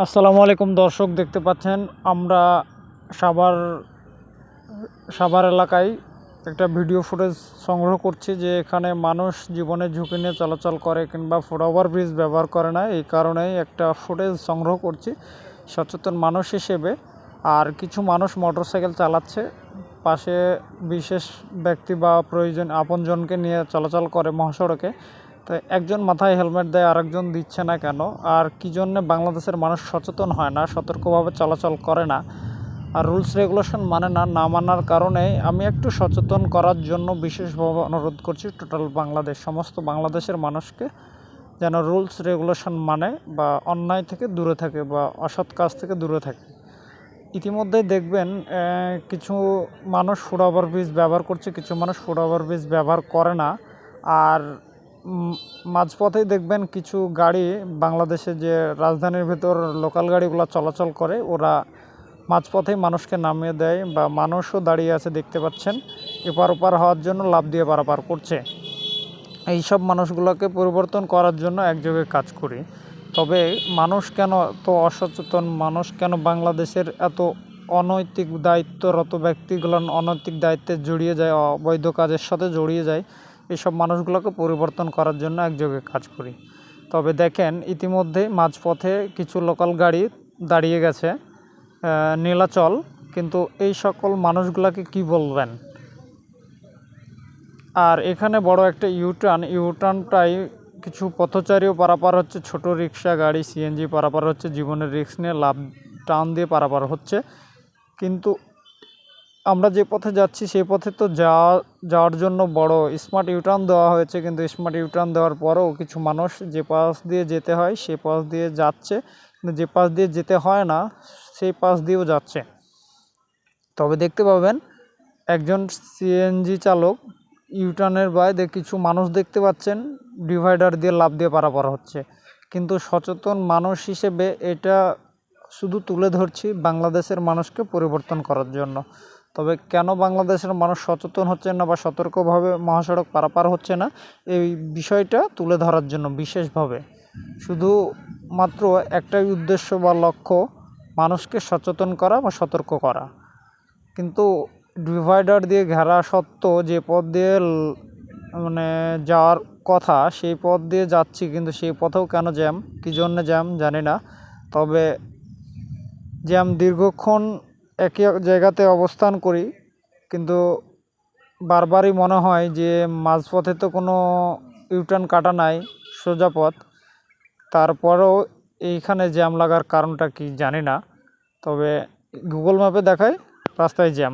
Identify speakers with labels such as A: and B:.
A: আসসালামু আলাইকুম দর্শক, দেখতে পাচ্ছেন আমরা সাভার সাভার এলাকায় একটা ভিডিও ফুটেজ সংগ্রহ করছি যে এখানে মানুষ জীবনের ঝুঁকি নিয়ে চলাচল করে কিংবা ফুটওভার ব্রিজ ব্যবহার করে না, এই কারণেই একটা ফুটেজ সংগ্রহ করছি সচেতন মানুষ হিসেবে। আর কিছু মানুষ মোটরসাইকেল চালাচ্ছে, পাশে বিশেষ ব্যক্তি বা প্রয়োজন আপনজনকে নিয়ে চলাচল করে মহাসড়কে। তো একজন মাথায় হেলমেট দেয়, আরেকজন দিচ্ছে না কেন? আর কী জন্যে বাংলাদেশের মানুষ সচেতন হয় না, সতর্কভাবে চলাচল করে না? আর রুলস রেগুলেশন মানে না না মানার কারণে আমি একটু সচেতন করার জন্য বিশেষভাবে অনুরোধ করছি টোটাল বাংলাদেশ, সমস্ত বাংলাদেশের মানুষকে যেন রুলস রেগুলেশন মানে বা অন্যায় থেকে দূরে থাকে বা অসৎ কাজ থেকে দূরে থাকে। ইতিমধ্যেই দেখবেন কিছু মানুষ ফুড ওভার ব্রিজ ব্যবহার করছে, কিছু মানুষ ফুড ওভার ব্রিজ ব্যবহার করে না। আর মাঝপথেই দেখবেন কিছু গাড়ি বাংলাদেশে যে রাজধানীর ভেতর লোকাল গাড়িগুলো চলাচল করে, ওরা মাঝপথেই মানুষকে নামিয়ে দেয় বা মানুষও দাঁড়িয়ে আছে দেখতে পাচ্ছেন, এপার ওপার হওয়ার জন্য লাভ দিয়ে পারাপার করছে। এইসব মানুষগুলোকে পরিবর্তন করার জন্য একযোগে কাজ করি। তবে মানুষ কেন এত অসচেতন, মানুষ কেন বাংলাদেশের এত অনৈতিক দায়িত্বরত ব্যক্তিগুলো অনৈতিক দায়িত্বে জড়িয়ে যায়, অবৈধ কাজের সাথে জড়িয়ে যায় এসব মানুষগুলোকে পরিবর্তন করার জন্য একযোগে কাজ করি। তবে দেখেন, ইতিমধ্যে মাঝপথে কিছু লোকাল গাড়ি দাঁড়িয়ে গেছে নীলাচল। কিন্তু এই সকল মানুষগুলোকে কি বলবেন? আর এখানে বড় একটা ইউটার্ন ইউটার্নটাই কিছু পথচারীও পারাপার হচ্ছে, ছোট রিক্সা, গাড়ি, সিএনজি, পারাপার হচ্ছে, জীবনের রিক্স নিয়ে লাভ টান দিয়ে পারাপার হচ্ছে। কিন্তু আমরা যে পথে যাচ্ছি, সেই পথে তো যাওয়া, যাওয়ার জন্য বড় স্মার্ট ইউটার্ন দেওয়া হয়েছে। কিন্তু স্মার্ট ইউটার্ন দেওয়ার পরেও কিছু মানুষ যে পাশ দিয়ে যেতে হয়, সে পাশ দিয়ে যাচ্ছে। যে পাশ দিয়ে যেতে হয় না সেই পাশ দিয়েও যাচ্ছে। তবে দেখতে পাবেন, একজন সিএনজি চালক ইউটার্নের বাইরে কিছু মানুষ দেখতে পাচ্ছেন ডিভাইডার দিয়ে লাভ দিয়ে পারাপার হচ্ছে। কিন্তু সচেতন মানুষ হিসেবে এটা শুধু তুলে ধরছি বাংলাদেশের মানুষকে পরিবর্তন করার জন্য। তবে কেন বাংলাদেশের মানুষ সচেতন হচ্ছে না বা সতর্কভাবে মহাসড়ক পারাপার হচ্ছে না, এই বিষয়টা তুলে ধরার জন্য বিশেষভাবে। শুধু মাত্র একটাই উদ্দেশ্য বা লক্ষ্য, মানুষকে সচেতন করা বা সতর্ক করা। কিন্তু ডিভাইডার দিয়ে ঘেরা সত্ত্বেও যে পথ দিয়ে মানে যাওয়ার কথা, সেই পথ দিয়ে যাচ্ছি, কিন্তু সেই পথেও কেন জ্যাম? কী জন্য জ্যাম? জানি না। তবে জ্যাম দীর্ঘক্ষণ একই এক জায়গাতে অবস্থান করি, কিন্তু বারবারই মনে হয় যে মাঝপথে তো কোনো ইউটার্ন কাটা নাই, সোজা পথ। তারপরেও এইখানে জ্যাম লাগার কারণটা কি জানি না, তবে গুগল ম্যাপে দেখায় রাস্তায় জ্যাম।